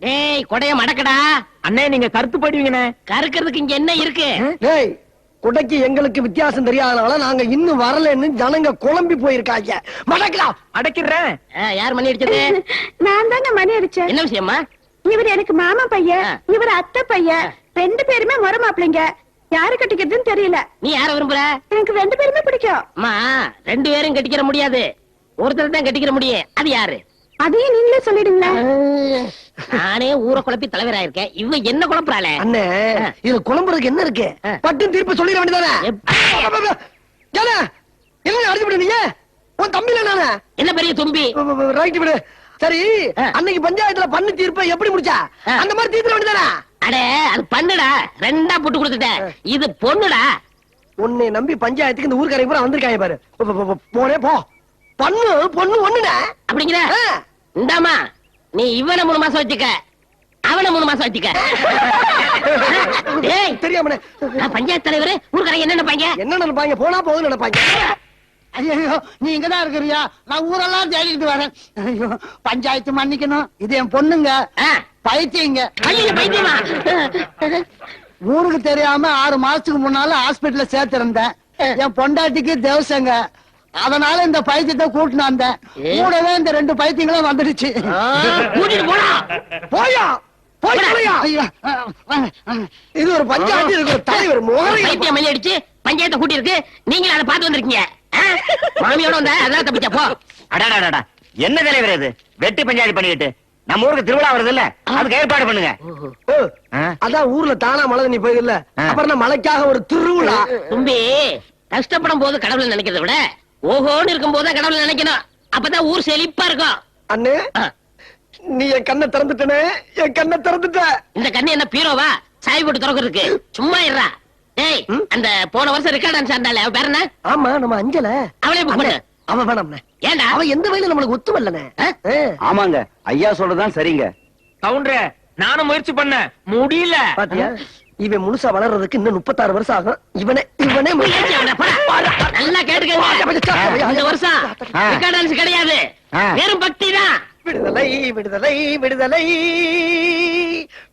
டேய் கொடைய மடக்கடா. அண்ணே நீங்க கருத்து போயிடுவீங்கண்ணே. கறுக்கிறதுக்கு இங்க என்ன இருக்கு? டேய் குடைக்கு எங்களுக்கு வித்தியாசம் தெரியாதனால நாங்க இன்னும் வரலன்னு ஜனங்க குழம்பி போயிருக்காங்க. மடக்கலாம் அடைக்கிறேன். ஆ, யார் மணி அடிச்சது? நான் தாங்க மணி அடிச்சேன். என்ன விஷயமா இவர் எனக்கு மாமா பையன். இவர் அத்தை பையன் ரெண்டு பேருமே முறை மாப்பிளைங்க யாரு கட்டிக்கிறதுன்னு தெரியல. நீ யார விரும்புற? எனக்கு ரெண்டு பேருமே பிடிக்கும். அம்மா ரெண்டு பேரும் கட்டிக்கிற முடியாது. ஒருத்தர் தான் கட்டிக்கிற முடியும். அது யாரு? அதையும் நீங்களே சொல்லிடுங்களேன். நானே ஊரை குழப்பி தலைவராயிருக்கேன் இவ என்ன குழப்பறாளே? அண்ணே இதுல குழம்புறதுக்கு என்ன இருக்கு? ஆ. பட்டு திருப்பி சொல்லிட வேண்டியதானே? என்ன அடிச்சு விடு நீங்க உன் தம்பில நானே. என்ன பெரிய தும்பி? ரைட் விடு. சரி. அன்னைக்கு பஞ்சாயத்துல பண்ணு தீர்ப்பை எப்படி முடிச்சா. அந்த மாதிரி தீர்த்த வேண்டியதானே? அடே அது பண்ணுடா. ரெண்டா போட்டு கொடுத்துட்டேன். இது பொண்ணுடா. உன்னை நம்பி பஞ்சாயத்துக்கு இந்த ஊர்க்காரங்க பூரா வந்திருக்காங்க பாரு. போனே போ. பண்ணு பொண்ணு ஒண்ணுனே. அப்படிங்கிற. இந்தாமா நீ இவனை மூணு மாசம் வச்சுக்க. அவனை மூணு மாசம் வச்சுக்க. டேய் தெரியாமனே. நான் பஞ்சாயத்து தலைவர் ஊருக்காரங்க என்ன நினைப்பாங்க? என்ன நினைப்பாங்க? போனா போகுதுன்னு நினைப்பாங்க. ஐயோ நீ இங்கதான் இருக்கிறியா? நான் ஊரெல்லாம் தேடிட்டு வரேன். ஐயோ பஞ்சாயத்து மன்னிக்கணும். இது என் பொண்ணுங்க. பைத்தியங்க. பைத்தியமா? ஊருக்கு தெரியாம ஆறு மாசத்துக்கு முன்னால ஹாஸ்பிடல்ல சேர்த்திருந்தேன். என் பொண்டாட்டிக்கு தேவசங்க. அதனால இந்த பைத்தியத்தை கூட்டிட்டு வந்தேன். கூடவே இந்த ரெண்டு பைத்தியங்களும் வந்துடுச்சு. கூட்டிட்டு போடா. போயா. இது ஒரு பஞ்சாயத்து இதுக்கு ஒரு தலைவர் பைத்தியம் மணி அடிச்சு பஞ்சாயத்தை கூட்டி இருக்கு நீங்களும் அதை பார்த்து வந்திருக்கீங்க? மாமியோட வந்த அதான் தப்பிச்சா போ. அடாடாடா என்ன தலைவர் இது? வெட்டி பஞ்சாயத்து பண்ணிக்கிட்டு. நம்ம ஊருக்கு திருவிழா வருது இல்ல? அதுக்கு ஏற்பாடு பண்ணுங்க? அதான் ஊர்ல தானா மழை நீ ஆ. அப்புறம் மழைக்காக ஒரு திருவிழா? தும்பி கஷ்டப்படும் போது கடவுளை நினைக்கிறத விட ஓஹோன்னு இருக்கும் போது கடவுளை நினைக்கணும். அப்பதான் ஊர் செழிப்பா இருக்கும். அண்ணே நீ என் கண்ணை திறந்துட்டனே என் கண்ணை திறந்துட்ட. இந்த கண்ணு என்ன பீரோவா? சாய் போட்டு திறக்கிறதுக்கு. சும்மா இருடா. டேய் ம்? அந்த போன வருஷம் ரெக்கார்ட் டான்ஸ் ஆண்டாளே அவ பேர் என்ன? ஆமா நம்ம அஞ்சல. அவளே புக் பண்ணு. அவ வேணாம்ண்ணே ஏன்டா? அவ எந்த வயல நம்மளுக்கு ஒத்து வரலண்ணே ஆ? ஆமாங்க. ஐயா சொல்றதுதான் சரிங்க. கவுண்டரே நானும் முயற்சி பண்ண முடியல. பாத்தியா? இவன் முழுசா வளர்றதுக்கு இன்னும் முப்பத்தாறு வருஷம் ஆகும். இவனே இவனே. நல்லா கேட்டுக்கங்க இந்த வருஷம் டான்ஸ் கிடையாது. வெறும் பக்தி தான். விடுதலை விடுதலை விடுதலை.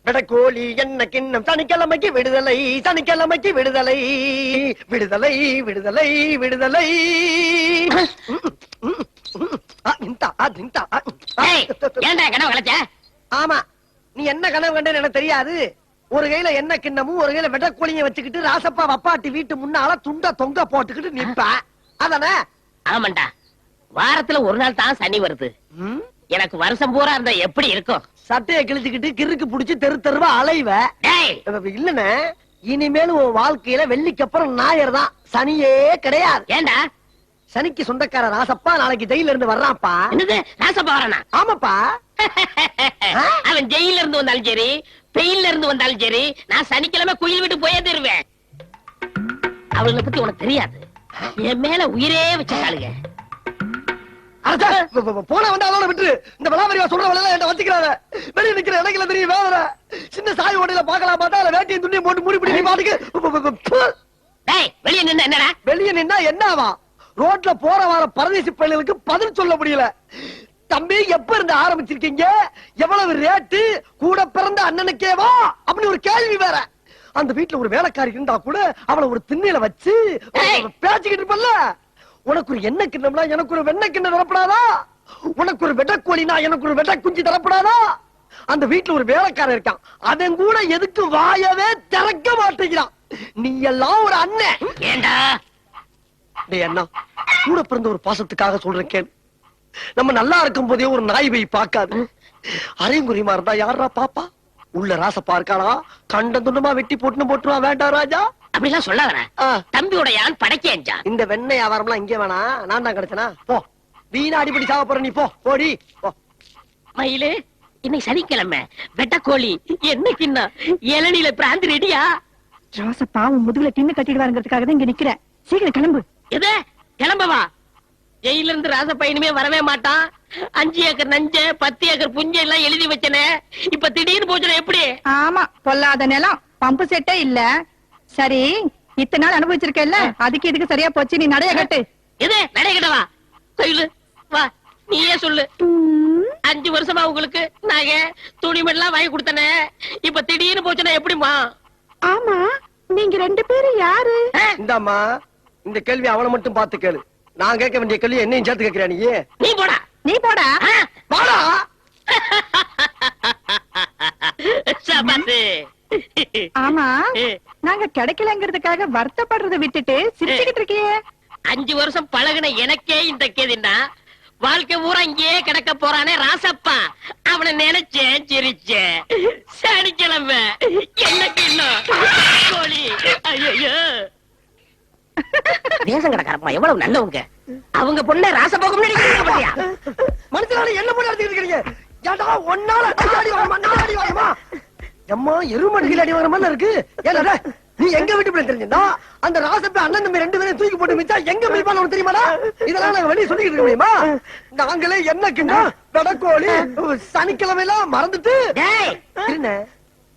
விடக்கோழி என்ன கிண்ணம்? சனிக்கிழமைக்கு விடுதலை சனிக்கிழமைக்கு விடுதலை. விடுதலை விடுதலை விடுதலை. ஏன்டா கனவு கலைச்ச? ஆமா. நீ என்ன கனவு கண்டேன்னு எனக்கு தெரியாது. ஒரு கையில என்ன கிண்ணமும் ஒரு கையில வெடக்கோழிய வச்சுக்கிட்டு ராசப்பா வப்பாட்டி வீட்டு முன்னால துண்ட தொங்க போட்டுக்கிட்டு நிப்ப. அதானே? ஆமாண்டா. வாரத்துல ஒரு நாள் தான் சனி வருது? எனக்கு வருஷம் பூரா இருந்தா எப்படி இருக்கும்? சட்டையை கிழிச்சுக்கிட்டு கிறுக்கு புடிச்சு தெரு தெருவா அலைவ. இல்லண்ணே இனிமேல் உன் வாழ்க்கையில வெள்ளிக்கு அப்புறம் ஞாயிறு தான். சனியே கிடையாது. ஏன்டா சனிக்கு சொந்தக்கார ராசப்பா நாளைக்கு ஜெயில இருந்து வர்றான்ப்பா. என்னது? ராசப்பா வரானா? ஆமாப்பா. அவன் ஜெயில இருந்து வந்தாலும் சரி பெயில்ல இருந்து வந்தாலும் சரி நான் சனிக்கிழமை குயில் விட்டு போயே தருவேன். அவளை பத்தி உனக்கு தெரியாது. என் மேல உயிரே வச்சிருக்காளுங்க. போன வந்தா அதோட விட்டு இந்த விளாவரியா சொல்ற வேலை வச்சுக்கிறாத வெளிய நிக்கிற இடங்கள தெரியும் வேதனை. சின்ன சாய் ஓட்டையில பாக்கலாம் பார்த்தா அதுல வேட்டியும் துணியும் போட்டு மூடி பிடி பாட்டுக்கு வெளிய நின்னு என்னடா? வெளிய நின்னா என்னவா? ரோட்ல போற வார பரதேசி பள்ளிகளுக்கு பதில் சொல்ல முடியல. தம்பி எப்ப இருந்து ஆரம்பிச்சிருக்கீங்க? எவ்வளவு ரேட்டு கூட பிறந்த அண்ணனுக்கேவா? அப்படின்னு ஒரு கேள்வி வேற. அந்த வீட்டுல ஒரு வேலைக்காரி இருந்தா கூட அவளை ஒரு திண்ணையில வச்சு ஏய். பேசிக்கிட்டு இருப்பல்ல. உனக்கு ஒரு எண்ணெய் கிண்ணம்னா எனக்கு ஒரு வெண்ணெய் கிண்ணம் தரப்படாதா? உனக்கு ஒரு வெட்டக்கோழினா எனக்கு ஒரு வெட்ட குஞ்சு தரப்படாதா? அந்த வீட்டுல ஒரு வேலைக்காரன் இருக்கான். அவன் கூட எதுக்கு வாயவே திறக்க மாட்டேங்கிறான். நீ எல்லாம் ஒரு அண்ணன். ஏன்டா டேய் அண்ணா கூட பிறந்த ஒரு பாசத்துக்காக சொல்றேன் கேள். நம்ம நல்லா இருக்கும் போதே ஒரு நாய் போய் பார்க்காது. அரைங்குறிமா இருந்தா யாரா பாப்பா? உள்ள ராசப்பா இருக்காளா கண்ட துண்டமா வெட்டி போட்டுன்னு போட்டுருவா வேண்டாம் ராஜா. அப்படிலாம் சொல்லாதடா. ஆ, தம்பியோட யான் படைக்கேன்ஜா இந்த வெண்ணெய் வியாபாரம்லாம் இங்கே வேணா நான் தான் கிடைச்சனா? போ. வீணா அடிப்படி சாக போற நீ போ. போடி. போ. மயிலு இன்னைக்கு சனிக்கிழமை. வெட்டக்கோழி என்ன கிண்ணம் இளநில பிராந்தி ரெடியா? ராசப்பா உன் முதுகுல தின்னு கட்டிடுவாருங்கிறதுக்காக தான் இங்க நிக்கிறேன். சீக்கிரம் கிளம்பு. எது? கிளம்பவா? ஜெயில இருந்து ராசப்பா இனிமே வரவே மாட்டான். அஞ்சு ஏக்கர் நஞ்ச பத்து ஏக்கர் புஞ்ச எல்லாம் எழுதி வச்சனே. இப்ப திடீர்னு போச்சுனா எப்படி? ஆமா பொல்லாத நிலம். பம்பு செட்டே இல்ல. சரி இத்தனை நாள் அனுபவிச்சிருக்கேல்ல? அதுக்கு இதுக்கு சரியா போச்சு. நீ நடைய கட்டு. எது? நடைகிட்டவா சொல்லு. வா நீயே சொல்லு. அஞ்சு வருஷமா உங்களுக்கு நகை துணிமெல்லாம் வாங்கி கொடுத்தனே. இப்ப திடீர்னு போச்சுன்னா எப்படிமா ஆமா நீங்க ரெண்டு பேரும் யாரு? இந்தாம்மா இந்த கேள்வி அவனை மட்டும் பார்த்து கேளு. நான் கேட்க வேண்டிய கேள்வி என்னையும் சேர்த்து கேட்கிறேன் நீ? நீ போடா. நீ போடா. சபாசு ஆமா. நாங்க கிடைக்கலங்கிறதுக்காக வருத்தப்படுறதை விட்டுட்டு சிரிச்சுக்கிட்டு இருக்கியே. அஞ்சு வருஷம் பழகுன எனக்கே இந்த கேதின்னா வாழ்க்கை பூரா இங்கேயே கிடக்க போறானே ராசப்பா. அவனை நினைச்சேன் சிரிச்சேன். சனிக்கிழமை என்ன கிண்ணம் கோழி. ஐயோ தேசம் கிடக்காரப்பா எவ்வளவு நல்லவங்க. அவங்க பொண்ணை பாத்தியா? மனுஷனால என்ன பண்ணி இருக்கீங்க ஏன்டா ஒன்னால அடி வாங்கம்மா நான் அடி எம்மா எருமடிகள் அடி வாங்குற மாதிரி இருக்கு. ஏன்டா நீ எங்க வீட்டு பிள்ளை தெரிஞ்சிருந்தா? அந்த ராசப்ப அண்ணன் தம்பி ரெண்டு பேரும் தூக்கி போட்டு மிச்சா எங்க உனக்கு தெரியுமாடா? இதெல்லாம் நாங்க வெளிய சொல்லிக்கிட்டு இருக்க முடியுமா நாங்களே என்ன கிண்டா நடக்கோழி சனிக்கிழமை எல்லாம் மறந்துட்டு என்ன?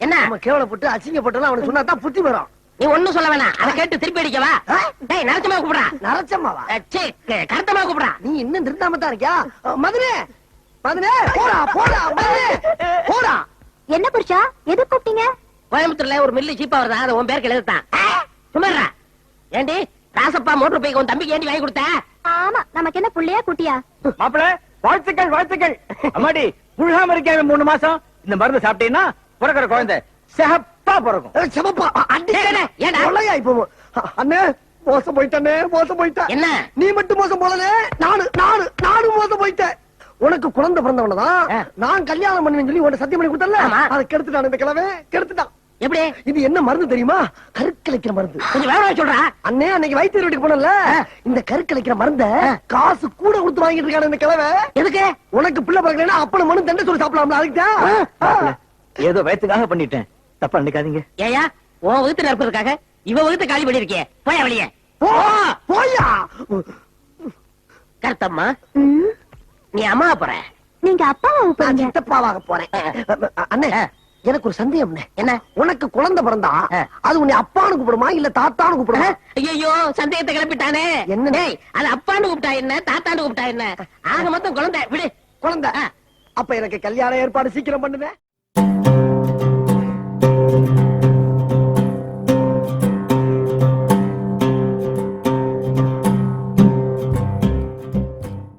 என்ன? நம்ம கேவலப்பட்டு அசிங்கப்பட்டு அவனுக்கு சொன்னா தான் புத்தி வரும். நீ ஒண்ணும் சொல்ல வேணாம். அதை கேட்டு திருப்பி அடிக்கவா? டேய் நரச்சமா கூப்பிடுறா. நரச்சம்மாவா சே கருத்தமா கூப்பிடுறா. நீ இன்னும் திருந்தாம தான் இருக்கியா மதுரே மதுரே போடா போடா மதுரே போடா. என்ன புருஷா? எது கூப்பிட்டீங்க? கோயம்புத்தூர்ல ஒரு மில்லு சீப்பா வருதா? அதை உன் பேருக்கு எழுதுதான் சும்மாடா ஏண்டி ராசப்பா மோட்டர் பைக் உன் தம்பிக்கு ஏண்டி வாங்கி கொடுத்த? ஆமா நமக்கு என்ன புள்ளையா குட்டியா? மாப்பிள வாழ்த்துக்கள் வாழ்த்துக்கள். அம்மாடி புழுகாம இருக்கேன் மூணு மாசம். இந்த மருந்து சாப்பிட்டீங்கன்னா பிறக்கிற குழந்தை. சிகப்பா பிறக்கும். ஏய், செமப்பா. அடி. ஏய், ஏடா, ஏடா? கொள்ளையா இப்போ அண்ணே மோசம் போயிட்டே மோசம் போயிட்டேன். என்ன? நீ மட்டும் மோசம் போலனே நானு நானு நானும் மோசம் போயிட்டேன். உனக்கு குழந்தை பிறந்தவனதான். நான் கல்யாணம் பண்ணுவேன்னு சொல்லி உன்னை சத்தியம் பண்ணி கொடுத்தல. அதை கெடுத்துட்டான் இந்த கிழமை கெடுத்துட்டான். எப்படி? இது என்ன மருந்து தெரியுமா? கருக்கலைக்கிற மருந்து. கொஞ்சம் வேற சொல்றா. அண்ணே அன்னைக்கு வைத்தியர் வீட்டுக்கு போனல இந்த கருக்கலைக்கிற மருந்த காசு கூட கொடுத்து வாங்கிட்டு இருக்கான இந்த கிழமை எதுக்கு? உனக்கு பிள்ளை பிறக்கலைன்னா அப்பன மனு தண்டை சொல்லி சாப்பிடலாம்ல அதுக்கு ஏதோ வயத்துக்காக பண்ணிட்டேன். தப்பா நினைக்காதீங்க ஏயா உன் வகுத்து நடப்பதற்காக இவ வகுத்து காலி பண்ணி இருக்கியே போயா வெளியே. போயா. கருத்தம்மா நீ அம்மா போற. நீங்க அப்பாவை கூப்பிடுங்க சித்தப்பாவாக போறேன். அண்ணே எனக்கு ஒரு சந்தேகம் என்ன? உனக்கு குழந்தை பிறந்தா. அது உன்னை அப்பான்னு கூப்பிடுமா இல்ல தாத்தான்னு கூப்பிடுமா? ஐயோ சந்தேகத்தை கிளப்பிட்டானே. என்ன? டேய் அது அப்பான்னு கூப்பிட்டா என்ன தாத்தான்னு கூப்பிட்டா என்ன? ஆக மொத்தம் குழந்தை விடு. குழந்தை. அப்ப எனக்கு கல்யாண ஏற்பாடு சீக்கிரம் பண்ணுவேன்